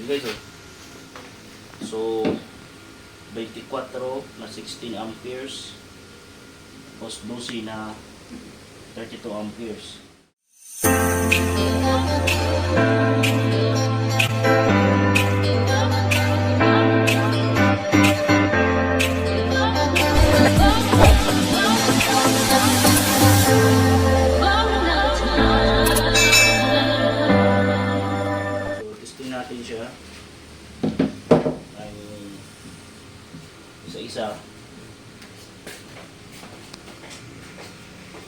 Ayan guys oh. So 24 na 16 amperes tapos 12 na 32 amperes.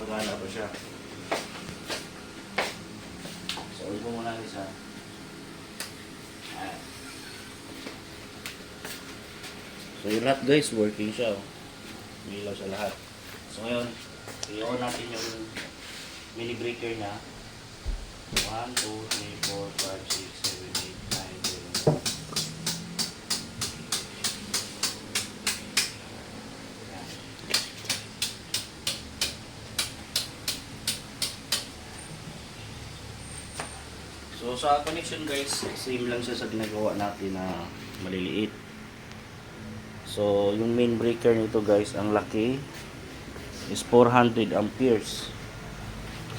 Pagana pa siya. So, ulit mo muna isa. Ayan. So, yung lahat guys, working siya. Oh. May ilaw sa lahat. So, ngayon, i-on natin yung mini breaker niya. 1, 2, 3, So sa connection guys, same lang siya sa ginagawa natin na maliliit. So yung main breaker nito guys, ang laki is 400 amperes.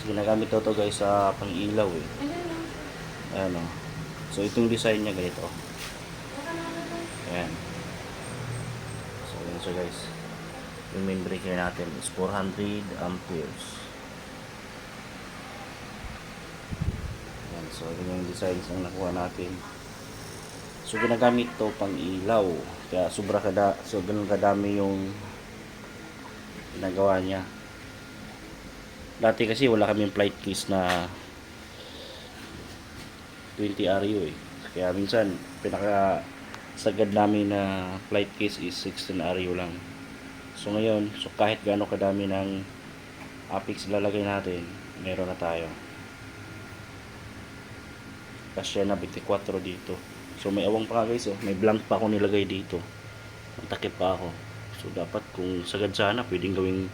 So ginagamit ko to guys sa pang-ilaw eh. Ayan o. So itong design niya ganito. Ayan. So yun siya guys. Yung main breaker natin is 400 amperes. Ayan. So yun yung designs ang nakuha natin. So ginagamit to pang ilaw. Kaya sobra kada so ganun kadami yung ginagawa niya. Dati kasi wala kaming flight case na 20 RU eh. Kaya minsan pinaka sagad namin na flight case is 16 RU lang. So ngayon, so kahit gaano kadami ng Apex lalagay natin, meron na tayo. Kasi na 24 dito. So may awang pa guys, oh. may blank pa ako nilagay dito. Ang pa ako. So dapat kung sagad sana, pwedeng gawing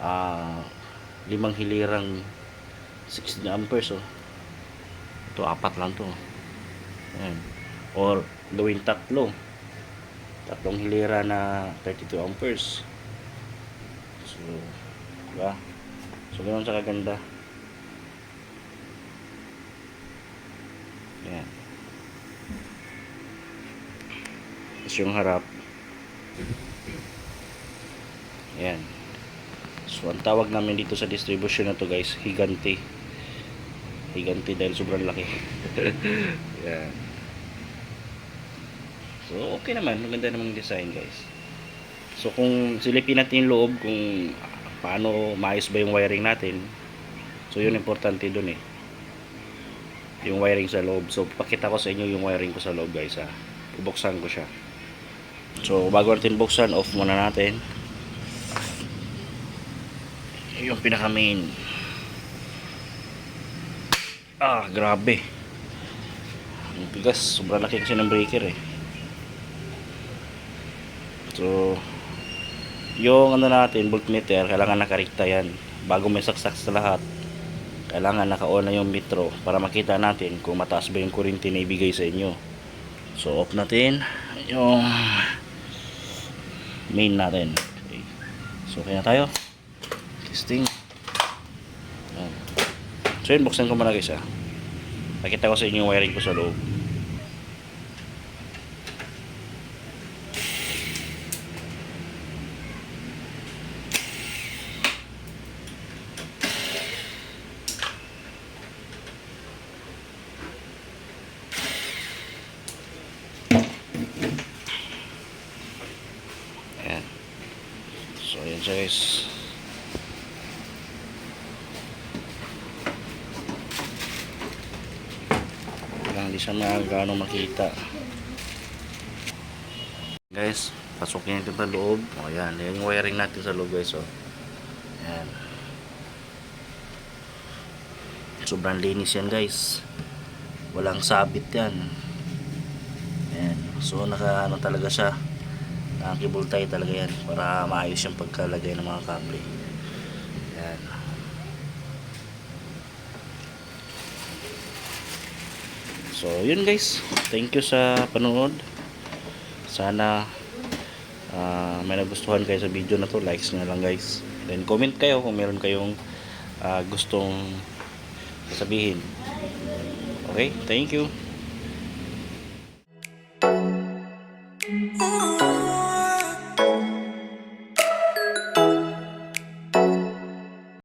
ah limang hilirang 16 amperes oh. Ito apat lang to. Ayan. Or gawin tatlo. Tatlong hilira na 32 amperes. So, diba? So, ganun sa kaganda. Ayan. Tapos yung harap. Ayan. So, ang tawag namin dito sa distribution na to guys, higante. Higante dahil sobrang laki. Ayan. So, okay naman. Maganda namang design guys. So, kung silipin natin yung loob, kung paano maayos ba yung wiring natin. So, yun importante dun eh. Yung wiring sa loob. So, pakita ko sa inyo yung wiring ko sa loob guys ha. Bubuksan ko siya. So, bago natin buksan, off muna natin. Yung pinaka main. Ah, grabe. Ang bigas, sobrang laki kasi ng breaker eh. So, yung ano natin, voltmeter, kailangan nakarikta yan. Bago may saksak sa lahat, kailangan naka-on na yung metro para makita natin kung mataas ba yung kuryente na ibigay sa inyo. So, off natin yung main natin. Okay. So, kaya tayo. Testing. So, yun, buksan ko muna guys ha. Pakita ko sa inyo yung wiring ko sa loob. Ayan. So, ayan siya guys. Hindi siya nakagaano makita. Guys, pasukin natin sa loob. O, ayan. Yung wiring natin sa loob guys. Ayan. Sobrang linis yan guys. Walang sabit yan. Ayan. So, naka ano talaga siya nakakibultay talaga yan para maayos yung pagkalagay ng mga kable yan So, yun guys. Thank you sa panonood. Sana ah, may nagustuhan kayo sa video na to. Likes nyo lang guys. Then comment kayo kung meron kayong ah, gustong sabihin. Okay? Thank you. Ooh.